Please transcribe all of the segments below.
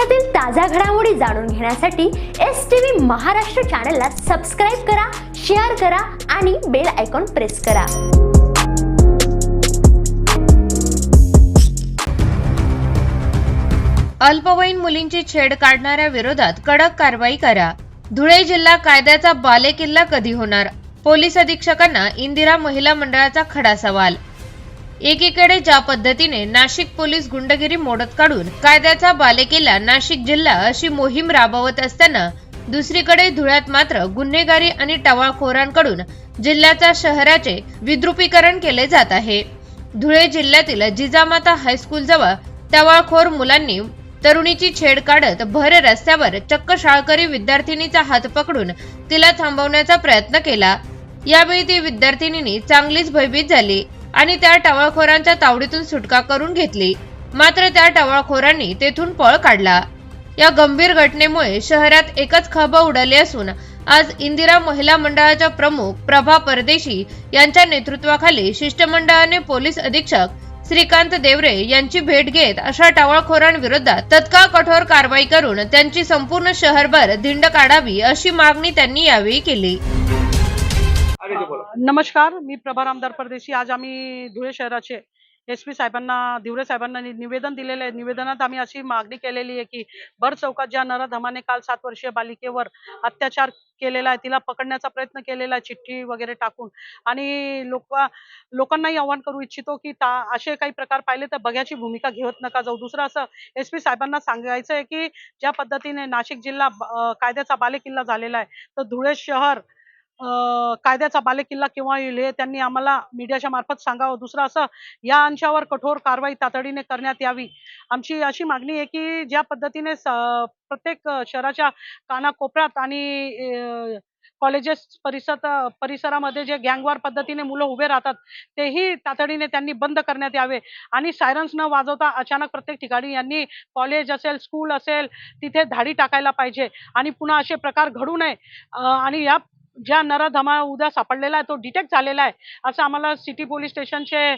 देशातील ताज्या घडामोडी जाणून घेण्यासाठी एस टी व्ही महाराष्ट्र चॅनलला सबस्क्राईब करा शेअर करा आणि बेल आयकॉन प्रेस करा. अल्पवयीन मुलींची छेड काढणाऱ्या विरोधात कडक कारवाई करा. धुळे जिल्हा कायद्याचा बालेकिल्ला कधी होणार? पोलीस अधीक्षकांना इंदिरा महिला मंडळाचा खडा सवाल एकीकडे ज्या पद्धतीने नाशिक पोलीस गुंडगिरी मोडत काढून कायद्याचा बालेकिल्ला नाशिक जिल्हा अशी मोहीम राबवत असताना दुसरीकडे धुळ्यात मात्र गुन्हेगारी आणि टवाळखोरांकडून जिल्ह्याच्या शहराचे विद्रुपीकरण केले जात आहे. धुळे जिल्ह्यातील जिजामाता हायस्कूल जवळ टवाळखोर मुलांनी तरुणीची छेड काढत भर रस्त्यावर चक्क शाळकरी विद्यार्थिनीचा हात पकडून तिला थांबवण्याचा प्रयत्न केला. यावेळी ती विद्यार्थिनीनी चांगलीच भयभीत झाली. आणि त्या टवाळखोरांच्या तावडीतून सुटका करून घेतली. मात्र त्या टवाळखोरांनी तेथून पळ काढला. या गंभीर घटनेमुळे शहरात एकच खळबळ उडाली असून आज इंदिरा महिला मंडळाच्या प्रमुख प्रभा परदेशी यांच्या नेतृत्वाखाली शिष्टमंडळाने पोलीस अधीक्षक श्रीकांत देवरे यांची भेट घेत अशा टावळखोरांविरोधात तत्काळ कठोर कारवाई करून त्यांची संपूर्ण शहरभर धिंड काढावी अशी मागणी त्यांनी यावेळी केली. नमस्कार मी प्रभा रामदार परदेशी आज आम्ही धुळे शहराचे एस पी साहेबांना दिवरे साहेबांना निवेदन दिलेलं आहे. निवेदनात आम्ही अशी मागणी केलेली आहे की भर चौकात ज्या नरधमाने काल सात वर्षीय बालिकेवर अत्याचार केलेला आहे तिला पकडण्याचा प्रयत्न केलेला आहे चिठ्ठी वगैरे टाकून. आणि लोक लोकांनाही आव्हान करू इच्छितो की ता असे काही प्रकार पाहिले तर बघ्याची भूमिका घेत नका जाऊ. दुसरं असं एस पी साहेबांना सांगायचं आहे की ज्या पद्धतीने नाशिक जिल्हा कायद्याचा बालेकिल्ला झालेला आहे तर धुळे शहर कायद्याचा बालेकिल्ला केव्हा येईल हे त्यांनी आम्हाला मीडियाच्या मार्फत सांगावं. दुसरं असं या अंशावर कठोर कारवाई तातडीने करण्यात यावी. आमची अशी मागणी आहे की ज्या पद्धतीने स- प्रत्येक शहराच्या कानाकोपऱ्यात आणि कॉलेजेस परिसर परिसरामध्ये जे गँगवार पद्धतीने मुलं उभे राहतात तेही तातडीने त्यांनी बंद करण्यात यावे. आणि सायरन्स न वाजवता अचानक प्रत्येक ठिकाणी यांनी कॉलेज असेल स्कूल असेल तिथे धाडी टाकायला पाहिजे. आणि पुन्हा असे प्रकार घडू नये. आणि या ज्या नरधमा उद्या सापडलेला आहे तो डिटेक्ट झालेला आहे. असं आम्हाला सिटी पोलीस स्टेशनचे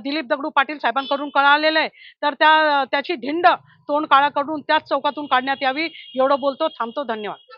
दिलीप दगडू पाटील साहेबांकडून कळालेलं आहे. तर त्या त्याची धिंड तोंड काळा करून त्याच चौकातून काढण्यात यावी. एवढं बोलतो थांबतो धन्यवाद.